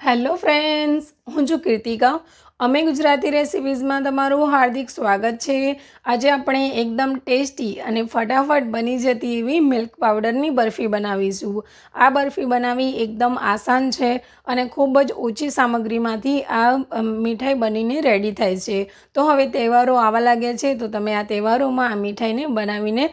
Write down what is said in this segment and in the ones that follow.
Hello friends હું છું કૃતિકા. અમે ગુજરાતી રેસિપીઝમાં તમારું હાર્દિક સ્વાગત છે. આજે આપણે એકદમ ટેસ્ટી અને ફટાફટ બની જતી એવી મિલ્ક પાવડરની બરફી બનાવીશું. આ બરફી બનાવવી એકદમ આસાન છે અને ખૂબ જ ઓછી સામગ્રીમાંથી આ મીઠાઈ બનીને રેડી થાય છે. તો હવે તહેવારો આવવા લાગ્યા છે, તો તમે આ તહેવારોમાં આ મીઠાઈને બનાવીને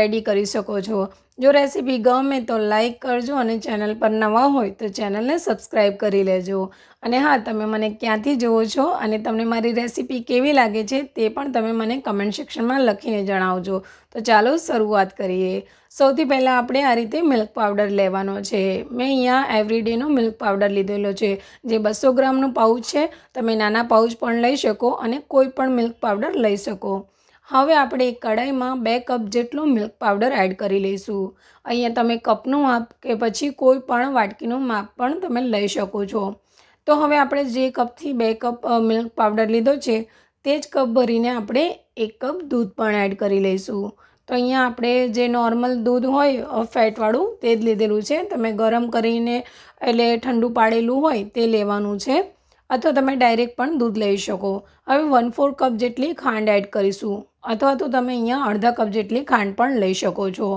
રેડી કરી શકો છો. જો રેસીપી ગમે તો લાઈક કરજો અને ચેનલ પર નવા હોય તો ચેનલને સબસ્ક્રાઈબ કરી લેજો. અને હા તમે મને ક્યાંથી જુઓ છો અને તમને મારી રેસીપી કેવી લાગે છે તે પણ તમે મને કમેન્ટ સેક્શનમાં લખીને જણાવજો. તો ચાલો શરૂઆત કરીએ. સૌથી પહેલાં આપણે આ રીતે મિલ્ક પાવડર લેવાનો છે. મેં અહીંયા એવરીડેનો મિલ્ક પાવડર લીધેલો છે. જે બસો ગ્રામનું પાઉચ છે, તમે નાના પાઉચ પણ લઈ શકો અને કોઈ પણ મિલ્ક પાવડર લઈ શકો. હવે આપણે કઢાઈમાં બે કપ જેટલો મિલ્ક પાવડર એડ કરી લઈશું. અહીંયા તમે કપનું માપ કે પછી કોઈ પણ વાટકીનું માપ પણ તમે લઈ શકો છો. તો હવે આપણે જે કપથી બે કપ મિલ્ક પાવડર લીધો છે, તે જ કપ ભરીને આપણે એક કપ દૂધ પણ એડ કરી લઈશું. તો અહીંયા આપણે જે નોર્મલ દૂધ હોય ફેટવાળું, તે જ લીધેલું છે. તમે ગરમ કરીને, એટલે ઠંડુ પાડેલું હોય, તે લેવાનું છે. અથવા તમે ડાયરેક્ટ પણ દૂધ લઈ શકો. હવે વન ફોર કપ જેટલી ખાંડ એડ કરીશું. અથવા તો તમે અહીંયા અડધા કપ જેટલી ખાંડ પણ લઈ શકો છો.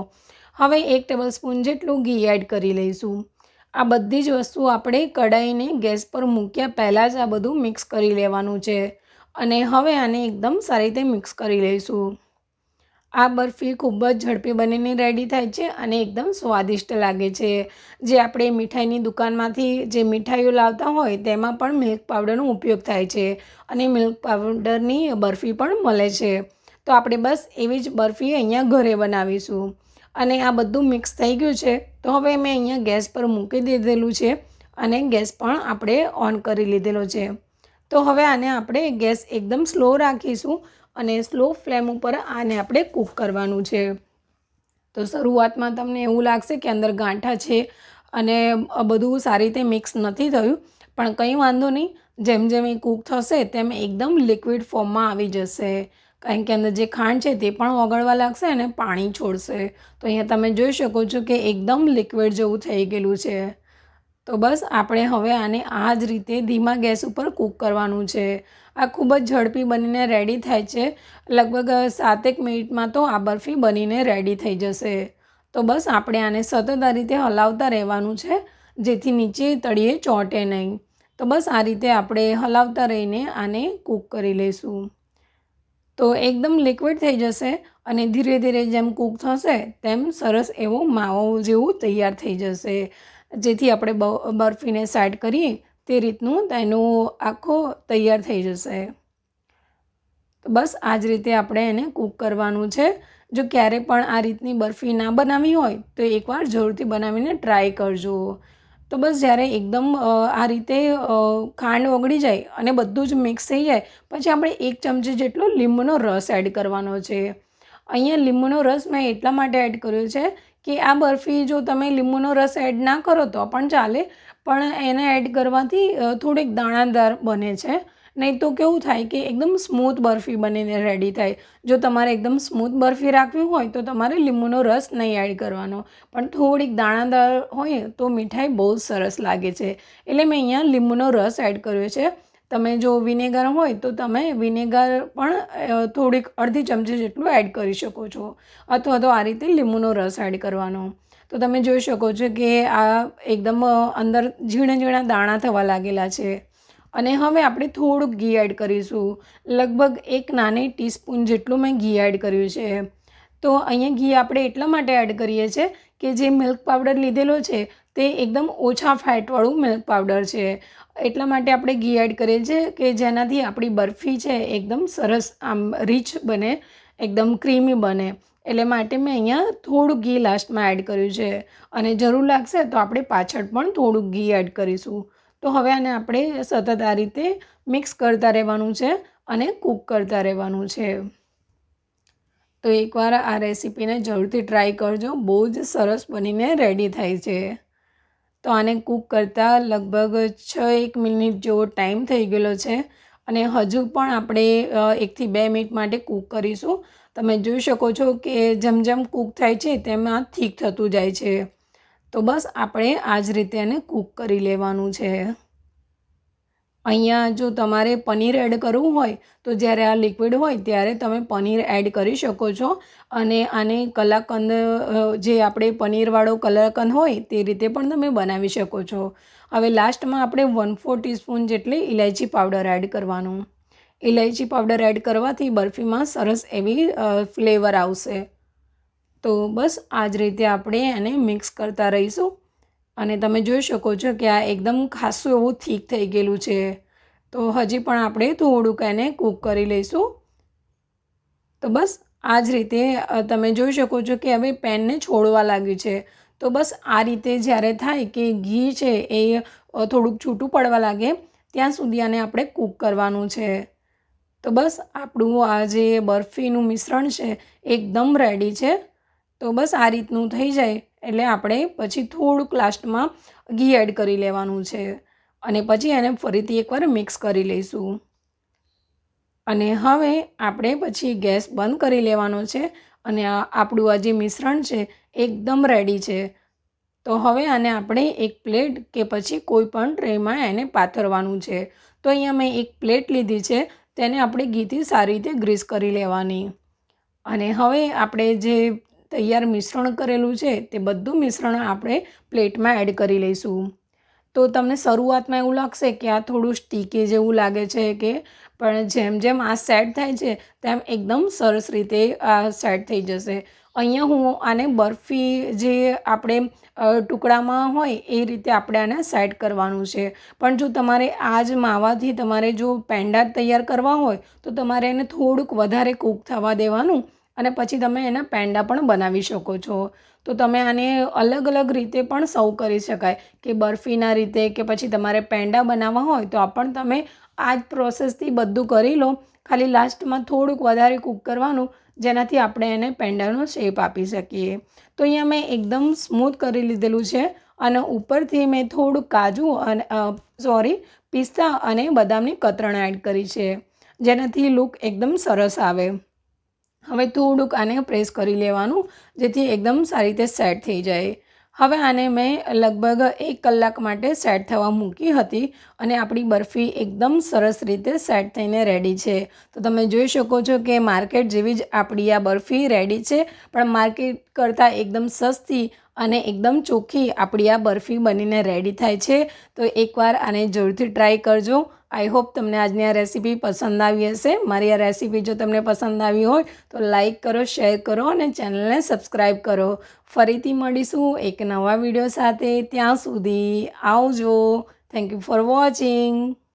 હવે એક ટેબલ સ્પૂન જેટલું ઘી એડ કરી લઈશું. આ બધી જ વસ્તુ આપણે કઢાઈને ગેસ પર મૂક્યા પહેલાં જ આ બધું મિક્સ કરી લેવાનું છે. અને હવે આને એકદમ સારી રીતે મિક્સ કરી લઈશું. આ બરફી ખૂબ જ ઝડપી બનીને રેડી થાય છે અને એકદમ સ્વાદિષ્ટ લાગે છે. જે આપણે મીઠાઈની દુકાનમાંથી જે મીઠાઈઓ લાવતા હોય તેમાં પણ મિલ્ક પાવડરનો ઉપયોગ થાય છે અને મિલ્ક પાવડરની બરફી પણ મળે છે. તો આપણે બસ એવી જ બરફી અહીંયા ઘરે બનાવીશું. અને આ બધું મિક્સ થઈ ગયું છે, તો હવે મેં અહીંયા ગેસ પર મૂકી દીધેલું છે અને ગેસ પણ આપણે ઓન કરી લીધેલો છે. તો હવે આને આપણે ગેસ એકદમ સ્લો રાખીશું અને સ્લો ફ્લેમ ઉપર આને આપણે કૂક કરવાનું છે. તો શરૂઆતમાં તમને એવું લાગશે કે અંદર ગાંઠા છે અને બધું સારી રીતે મિક્સ નથી થયું, પણ કંઈ વાંધો નહીં. જેમ જેમ એ કૂક થશે તેમ એકદમ લિક્વિડ ફોર્મમાં આવી જશે. કારણ કે અંદર જે ખાંડ છે તે પણ ઓગળવા લાગશે અને પાણી છોડશે. તો અહીંયા તમે જોઈ શકો છો કે એકદમ લિક્વિડ જેવું થઈ ગયેલું છે. તો બસ આપણે હવે આને આ જ રીતે ધીમા ગેસ ઉપર કૂક કરવાનું છે. આ ખૂબ જ ઝડપી બનીને રેડી થાય છે. લગભગ સાતેક મિનિટમાં તો આ બરફી બનીને રેડી થઈ જશે. તો બસ આપણે આને સતત આ રીતે હલાવતા રહેવાનું છે, જેથી નીચે તળિયે ચોંટે નહીં. તો બસ આ રીતે આપણે હલાવતા રહીને આને કૂક કરી લઈશું. તો એકદમ લિક્વિડ થઈ જશે અને ધીરે ધીરે જેમ કૂક થશે, તેમ સરસ એવો માવો જેવું તૈયાર થઈ જશે. જેથી આપણે બરફીને સેટ કરીએ, તે રીતનું તેનું આખો તૈયાર થઈ જશે. તો બસ આ જ રીતે આપણે એને કૂક કરવાનું છે. જો ક્યારે પણ આ રીતની બરફી ના બનાવી હોય, તો એકવાર જરૂરથી બનાવીને ટ્રાય કરજો. તો બસ જ્યારે એકદમ આ રીતે ખાંડ ઓગળી જાય અને બધું જ મિક્સ થઈ જાય, પછી આપણે એક ચમચી જેટલો લીંબુનો રસ એડ કરવાનો છે. અહીંયા લીંબુનો રસ મેં એટલા માટે એડ કર્યો છે કે આ બરફી જો તમે લીંબુનો રસ એડ ના કરો તો પણ ચાલે, પણ એને એડ કરવાથી થોડીક દાણાદાર બને છે. નહીં તો કેવું થાય કે એકદમ સ્મૂથ બરફી બનીને રેડી થાય. જો તમારે એકદમ સ્મૂથ બરફી રાખવી હોય તો તમારે લીંબુનો રસ નહીં એડ કરવાનો. પણ થોડીક દાણાદાર હોય તો મીઠાઈ બહુ સરસ લાગે છે. એટલે મેં અહીંયા લીંબુનો રસ એડ કર્યો છે. તમે જો વિનેગર હોય તો તમે વિનેગર પણ થોડીક અડધી ચમચી જેટલું એડ કરી શકો છો. અથવા તો આ રીતે લીંબુનો રસ એડ કરવાનો. તો તમે જોઈ શકો છો કે આ એકદમ અંદર ઝીણા ઝીણા દાણા થવા લાગેલા છે. અને હવે આપણે થોડુંક ઘી એડ કરીશું. લગભગ એક નાની ટીસ્પૂન જેટલું મેં ઘી એડ કર્યું છે. તો અહીંયા ઘી આપણે એટલા માટે એડ કરીએ છીએ કે જે મિલ્ક પાવડર લીધેલો છે તે એકદમ ઓછા ફેટવાળું મિલ્ક પાવડર છે. એટલા માટે આપણે ઘી એડ કરીએ છીએ કે જેનાથી આપણી બરફી છે એકદમ સરસ આમ રીચ બને, એકદમ ક્રીમી બને. એટલે માટે મેં અહીંયા થોડું ઘી લાસ્ટમાં એડ કર્યું છે. અને જરૂર લાગશે તો આપણે પાછળ પણ થોડુંક ઘી એડ કરીશું. તો હવે આને આપણે સતત આ રીતે મિક્સ કરતા રહેવાનું છે અને કૂક કરતા રહેવાનું છે. તો એકવાર આ રેસીપીને જરૂરથી ટ્રાય કરજો, બહુ જ સરસ બનીને રેડી થાય છે. તો આને કૂક કરતાં લગભગ છ એક મિનિટ જેવો ટાઈમ થઈ ગયેલો છે અને હજુ પણ આપણે એકથી બે મિનિટ માટે કૂક કરીશું. તમે જોઈ શકો છો કે જેમ જેમ કૂક થાય છે તેમાં થીક થતું જાય છે. તો બસ આપણે આ જ રીતે એને કૂક કરી લેવાનું છે. અહીંયા જો તમારે પનીર એડ કરવું હોય તો જ્યારે આ લિક્વિડ હોય ત્યારે તમે પનીર એડ કરી શકો છો અને આને કલાકંદ જે આપણે પનીરવાળો કલાકંદ હોય તે રીતે પણ તમે બનાવી શકો છો. હવે લાસ્ટમાં આપણે વન ફોર ટીસ્પૂન જેટલી ઇલાયચી પાવડર એડ કરવાનું. ઇલાયચી પાવડર એડ કરવાથી બરફીમાં સરસ એવી ફ્લેવર આવશે. તો બસ આ જ રીતે આપણે એને મિક્સ કરતા રહીશું. અને તમે જોઈ શકો છો કે આ એકદમ ખાસું એવું થીક થઈ ગયેલું છે. તો હજી પણ આપણે થોડુંક એને કૂક કરી લઈશું. તો બસ આ જ રીતે તમે જોઈ શકો છો કે હવે પેનને છોડવા લાગ્યું છે. તો બસ આ રીતે જ્યારે થાય કે ઘી છે એ થોડુંક છૂટું પડવા લાગે, ત્યાં સુધી આને આપણે કૂક કરવાનું છે. તો બસ આપણું આ જે બરફીનું મિશ્રણ છે, એકદમ રેડી છે. તો બસ આ રીતનું થઈ જાય એટલે આપણે પછી થોડુંક લાસ્ટમાં ઘી એડ કરી લેવાનું છે. અને પછી એને ફરીથી એકવાર મિક્સ કરી લઈશું. અને હવે આપણે પછી ગેસ બંધ કરી લેવાનો છે અને આપણું આ જે મિશ્રણ છે એકદમ રેડી છે. તો હવે આને આપણે એક પ્લેટ કે પછી કોઈ પણ ટ્રેમાં એને પાથરવાનું છે. તો અહીંયા મેં એક પ્લેટ લીધી છે, તેને આપણે ઘીથી સારી રીતે ગ્રીસ કરી લેવાની. અને હવે આપણે જે તૈયાર મિશ્રણ કરેલું છે, તે બધું મિશ્રણ આપણે પ્લેટમાં એડ કરી લઈશું. તો તમને શરૂઆતમાં એવું લાગશે કે આ થોડું સ્ટીકી જેવું લાગે છે કે, પણ જેમ જેમ આ સેટ થાય છે, તેમ એકદમ સરસ રીતે આ સેટ થઈ જશે. અહીંયા હું આને બરફી જે આપણે ટુકડામાં હોય, એ રીતે આપણે આને સેટ કરવાનું છે. પણ જો તમારે આ જ માવાથી તમારે જો પેંડા તૈયાર કરવા હોય, તો તમારે એને થોડુંક વધારે કૂક થવા દેવાનું. અને પછી તમે એના પેંડા પણ બનાવી શકો છો. તો તમે આને અલગ અલગ રીતે પણ સર્વ કરી શકાય. કે બરફીના રીતે કે પછી તમારે પેંડા બનાવવા હોય તો પણ તમે આ જ પ્રોસેસથી બધું કરી લો. ખાલી લાસ્ટમાં થોડુંક વધારે કૂક કરવાનું, જેનાથી આપણે એને પેંડાનો શેપ આપી શકીએ. તો અહીંયા મેં એકદમ સ્મૂથ કરી લીધેલું છે અને ઉપરથી મેં થોડુંક કાજુ અને સોરી, પિસ્તા અને બદામની કતરણ એડ કરી છે. જેનાથી લુક એકદમ સરસ આવે. હવે થોડુંક આને પ્રેસ કરી લેવાનું, જેથી એકદમ સારી રીતે સેટ થઈ જાય. હવે આને મેં લગભગ એક કલાક માટે સેટ થવા મૂકી હતી અને આપણી બરફી એકદમ સરસ રીતે સેટ થઈને રેડી છે. તો તમે જોઈ શકો છો કે માર્કેટ જેવી જ આપણી આ બરફી રેડી છે, પણ માર્કેટ કરતાં એકદમ સસ્તી અને એકદમ ચોખ્ખી આપણી આ બરફી બનીને રેડી થાય છે. તો એકવાર આને જરૂરથી ટ્રાય કરજો. આઈ હોપ તમને આજની આ રેસીપી પસંદ આવી હશે. મારી આ રેસીપી જો તમને પસંદ આવી હોય, તો લાઈક કરો શેર કરો અને ચેનલને સબસ્ક્રાઈબ કરો. ફરીથી મળીશું એક નવા વીડિયો સાથે. ત્યાં સુધી આવજો. Thank you for watching